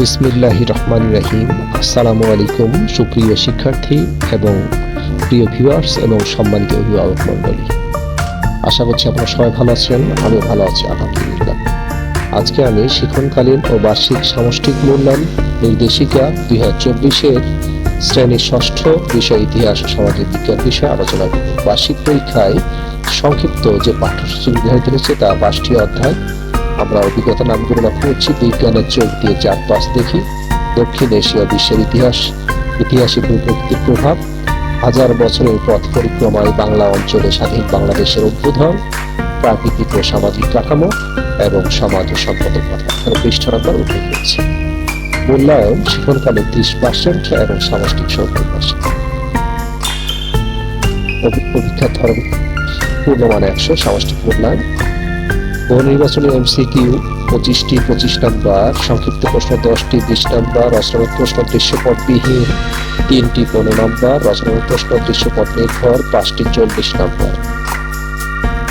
বিসমিল্লাহ রহমান রাহিম। আসসালামু আলাইকুম, সুপ্রিয় শিক্ষার্থী এবং প্রিয় ভিউয়ার্স এবং সম্মানিত অভিভাবক মণ্ডলী। আশা করছি আপনারা সবাই ভালো আছেন আমি ভালো আছি, আলহামদুলিল্লাহ। আজকে আমি শিক্ষণকালীন ও বার্ষিক সামষ্টিক মূল্যায়ন নির্দেশিকা দুই হাজার চব্বিশের শ্রেণির ষষ্ঠ বিষয় ইতিহাস ও সামাজিক বিজ্ঞান বিষয়ে আলোচনা করব। বার্ষিক পরীক্ষায় সংক্ষিপ্ত যে পাঠ্যসূচি নির্ধারিত হয়েছে তা পাঁচটি অধ্যায় আমরা অভিজ্ঞতা নামগুলো লক্ষ্য করছি বিজ্ঞানের চোখ দিয়ে চারপাশ দেখি, দক্ষিণ এশিয়া বিশ্বের ইতিহাস, ইতিহাসে ভূপ্রকৃতির প্রভাব, হাজার বছরের পথ পরিক্রমায় বাংলা অঞ্চলে স্বাধীন বাংলাদেশের উদ্বোধন, প্রাকৃতিক ও সামাজিক কাঠামো এবং সমাজ ও সম্পদের কথা পৃষ্ঠ উল্লেখ করছি মূল্যায়ন শিক্ষণকালে ত্রিশ পার্সেন্ট এবং সামষ্টিক সত্তর পার্সেন্ট অভিক্ষার ধরন পূর্ণমান একশো, সামষ্টিক মূল্যায়ন বহু নির্বাচনী এমসিকিউ পঁচিশটি, পঁচিশ নাম্বার, সংক্ষিপ্ত প্রশ্ন দশটি, বিশ নাম্বার, রচনার প্রশ্ন দৃশ্যপটবিহীন তিনটি, পনেরো নাম্বার, রচনার প্রশ্ন দৃশ্যপট নির্ভর, পাঁচটি, চল্লিশ নাম্বার।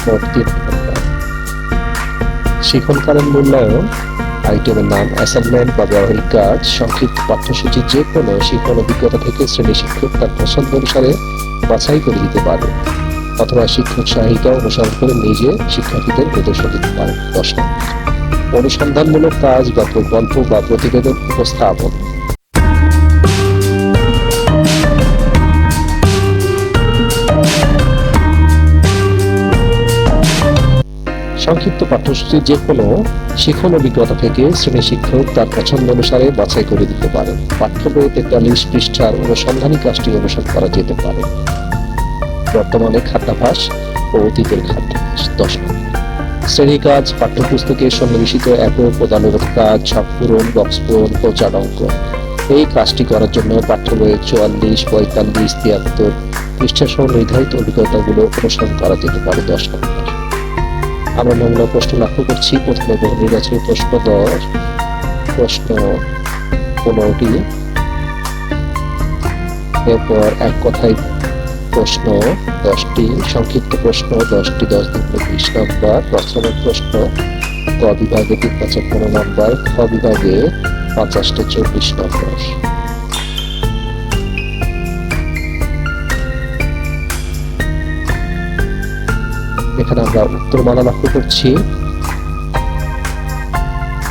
মোট মূল্যায়ন, আইটেমের নাম অ্যাসাইনমেন্ট বা ব্যবহারিক কাজ, সংক্ষিপ্ত পাঠ্যসূচি যে কোনো শিক্ষণ অভিজ্ঞতা থেকে শ্রেণি শিক্ষক তার পছন্দ অনুসারে বাছাই করে দিতে পারবে অথবা শিক্ষক সহায়িকা অনুসরণ করে নিজে শিক্ষার্থীদের প্রদর্শন দিতে পারে দশ অনুসন্ধানমূলক কাজ বা প্রকল্প বা প্রতিবেদন উপস্থাপন। সংক্ষিপ্ত পাঠ্যসূচি যে কোনো শিখন অভিজ্ঞতা থেকে শ্রেণি শিক্ষক তার পছন্দ অনুসারে বাছাই করে দিতে পারেন। পাঠ্য বইয়ে তেতাল্লিশ পৃষ্ঠার অনুসন্ধানী কাজটি অনুসরণ করা যেতে পারে। বর্তমানে খাদ্যাভাস ও অতীতের খাদ্যাভাস দশ শ্রেণি কাজ, পাঠ্যপুস্তকে সন্নিবেশিত একক প্রদানের কাজ, ছক পূরণ, বক্স পূরণ, প্রচার অঙ্ক। এই কাজটি করার জন্য পাঠ্য বইয়ের চুয়াল্লিশ, পঁয়তাল্লিশ, তিয়াত্তর পৃষ্ঠা সহ নির্ধারিত অভিজ্ঞতাগুলো অনুসরণ করা যেতে পারে দশ নম্বর। আমরা নমুনা প্রশ্ন লক্ষ্য করছি। প্রথমে বহু নির্বাচনী প্রশ্ন দশ। প্রশ্ন পনেরোটি। এরপর এক কথায় প্রশ্ন, দশটি সংক্ষিপ্ত প্রশ্ন, দশটি দশ দিন বিশ নম্বর রচনার প্রশ্ন, ক বিভাগে তিন পাঁচে পনেরো নম্বর, খ বিভাগে পঞ্চাশটা চব্বিশ নম্বর। এখানে আমরা উত্তরমালা লক্ষ্য করছি।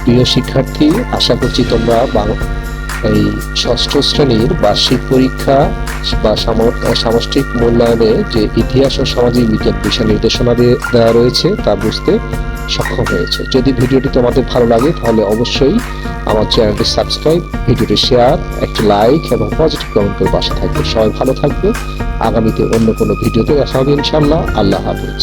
প্রিয় শিক্ষার্থী, আশা করছি তোমরা এই ষষ্ঠ শ্রেণির বার্ষিক পরীক্ষা বা সামষ্টিক মূল্যায়নে যে ইতিহাস ও সামাজিক বিজ্ঞান বিষয় নির্দেশনা দেওয়া রয়েছে তা বুঝতে সক্ষম হয়েছে। যদি ভিডিওটি তোমাদের ভালো লাগে, তাহলে অবশ্যই আমার চ্যানেলটি সাবস্ক্রাইব, ভিডিওটি শেয়ার, একটি লাইক এবং পজিটিভ কমেন্ট করে পাশে থাকবে। সবাই ভালো থাকবে। আগামীতে অন্য কোনো ভিডিওতে দেখা হবে ইনশাল্লাহ আল্লাহ হাফিজ।